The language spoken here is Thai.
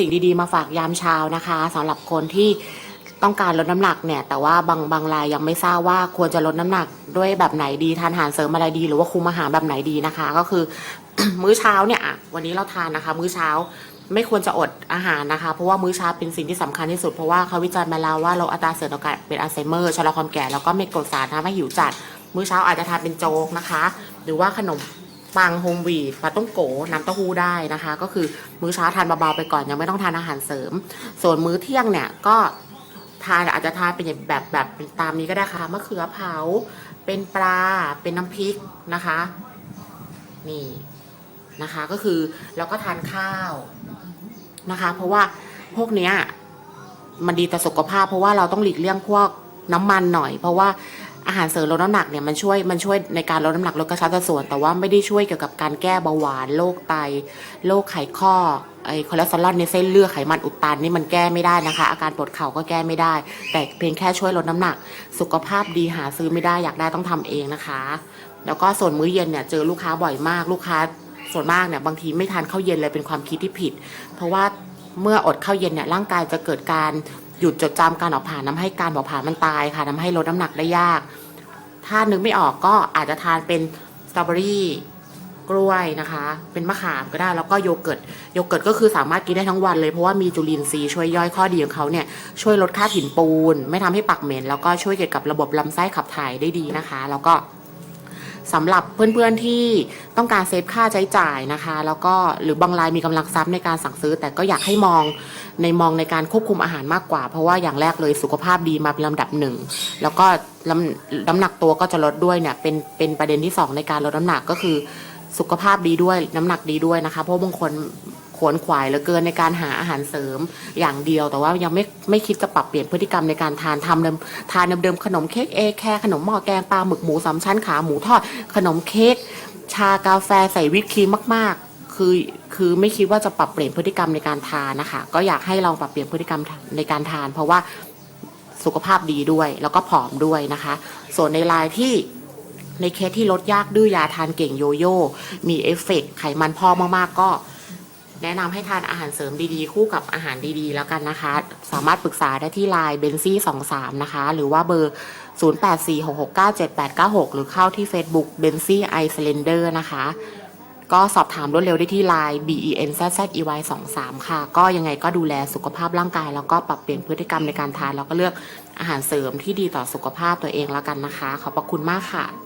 สิ่งดีๆ มาฝากยามเช้านะคะสำหรับคนที่ต้องการลดน้ำหนักเนี่ย แต่ว่าบางบางรายยังไม่ทราบว่าควรจะลดน้ำหนักด้วยแบบไหนดีทานอาหารเสริมอะไรดี หรือว่าคุมอาหารแบบไหนดีนะคะ ก็คือ มื้อเช้าเนี่ยอะวันนี้เราทานนะคะ มื้อเช้าไม่ควรจะอดอาหารนะคะ เพราะว่ามื้อเช้าเป็นสิ่งที่สำคัญที่สุด เพราะว่าเขาวิจัยมาแล้วว่าเราอัตราเสี่ยงต่อการเป็นอัลไซเมอร์ชะลอความแก่แล้วก็เม็ดกรดสารทำให้หิวจัด มื้อเช้าอาจจะทานเป็นโจ๊กนะคะ หรือว่าขนม ปังโฮมวีดปลาต้องโกน้ำเต้าหู้ได้นะคะ ก็คือมื้อเช้าทานเบาๆไปก่อนยังไม่ต้องทานอาหารเสริม ส่วนมื้อเที่ยงเนี่ยก็ทานอาจจะทานเป็นแบบแบบเป็นตามนี้ก็ได้ค่ะมะเขือเผา เป็นปลาเป็นน้ำพริกนะคะ นี่นะคะ ก็คือแล้วก็ทานข้าวนะคะ เพราะว่าพวกเนี้ยมันดีต่อสุขภาพ เพราะว่าเราต้องหลีกเลี่ยงพวกน้ำมันหน่อย เพราะว่า อาหารเสริมลดน้ำหนักเนี่ยมันช่วยมันช่วยในการลดน้ำหนักลดกระชับสัดส่วน แต่ว่าไม่ได้ช่วยเกี่ยวกับการแก้เบาหวานโรคไตโรคไขข้อไอคอเลสเตอรอลในเส้นเลือดไขมันอุดตันนี่มันแก้ไม่ได้นะคะ อาการปวดเข่าก็แก้ไม่ได้ แต่เพียงแค่ช่วยลดน้ำหนัก สุขภาพดีหาซื้อไม่ได้อยากได้ต้องทำเองนะคะ แล้วก็ส่วนมื้อเย็นเนี่ยเจอลูกค้าบ่อยมากลูกค้าส่วนมากเนี่ยบางทีไม่ทานข้าวเย็นเลยเป็นความคิดที่ผิด เพราะว่าเมื่ออดข้าวเย็นเนี่ยร่างกายจะเกิดการ หยุดจดจำการเผาผลาญทำให้การเผาผลาญมันตายค่ะทำให้ลดน้ำหนักได้ยาก ถ้านึกไม่ออกก็อาจจะทานเป็นสตรอเบอรี่กล้วยนะคะ เป็นมะขามก็ได้แล้วก็โยเกิร์ตโยเกิร์ตก็คือสามารถกินได้ทั้งวันเลยเพราะว่ามีจุลินทรีย์ช่วยย่อยข้อดีของเขาเนี่ยช่วยลดค่าหินปูน ไม่ทำให้ปากเหม็นแล้วก็ช่วยเกี่ยวกับระบบลำไส้ขับถ่ายได้ดีนะคะ แล้วก็ สำหรับเพื่อนๆที่ต้องการเซฟค่าใช้จ่ายนะคะ แล้วก็หรือบางรายมีกำลังทรัพย์ในการสั่งซื้อ แต่ก็อยากให้มองในมองในการควบคุมอาหารมากกว่า เพราะว่าอย่างแรกเลยสุขภาพดีมาเป็นลำดับหนึ่งแล้วก็น้ำน้ำหนักตัวก็จะลดด้วยเนี่ยเป็นเป็นประเด็นที่สองในการลดน้ำหนักก็คือสุขภาพดีด้วยน้ำหนักดีด้วยนะคะ เพราะบางคน ขวนขวายเหลือเกินในการหาอาหารเสริมอย่างเดียว แต่ว่ายังไม่ไม่คิดจะปรับเปลี่ยนพฤติกรรมในการทานทำเดิมทานเดิมๆขนมเค้กเอแคร์ขนมหม้อแกงปลาหมึกหมูสามชั้นขาหมูทอด ขนมเค้กชากาแฟใส่วิปครีมมาก ๆ คือคือไม่คิดว่าจะปรับเปลี่ยนพฤติกรรมในการทานนะคะ ก็อยากให้ลองปรับเปลี่ยนพฤติกรรมในการทาน เพราะว่าสุขภาพดีด้วย แล้วก็ผอมด้วยนะคะ ส่วนในรายที่ในเคสที่ลดยากดื้อยาทานเก่งโยโย่ มีเอฟเฟกต์ไขมันพอกมากๆก็ แนะนำให้ทานอาหารเสริมดีๆ คู่กับอาหารดีๆ แล้วกันนะคะ สามารถปรึกษาได้ที่ไลน์เบนซี่23 นะคะ หรือว่าเบอร์ 0846697896 หรือเข้าที่ Facebook b e n z y i c y l i n d e r นะคะ ก็สอบถามรวดเร็วได้ที่ไลน์ b e n z z e y 2 3ค่ะ ก็ยังไงก็ดูแลสุขภาพร่างกาย แล้วก็ปรับเปลี่ยนพฤติกรรมในการทาน แล้วก็เลือกอาหารเสริมที่ดีต่อสุขภาพตัวเองแล้วกันนะคะ ขอบพระคุณมากค่ะ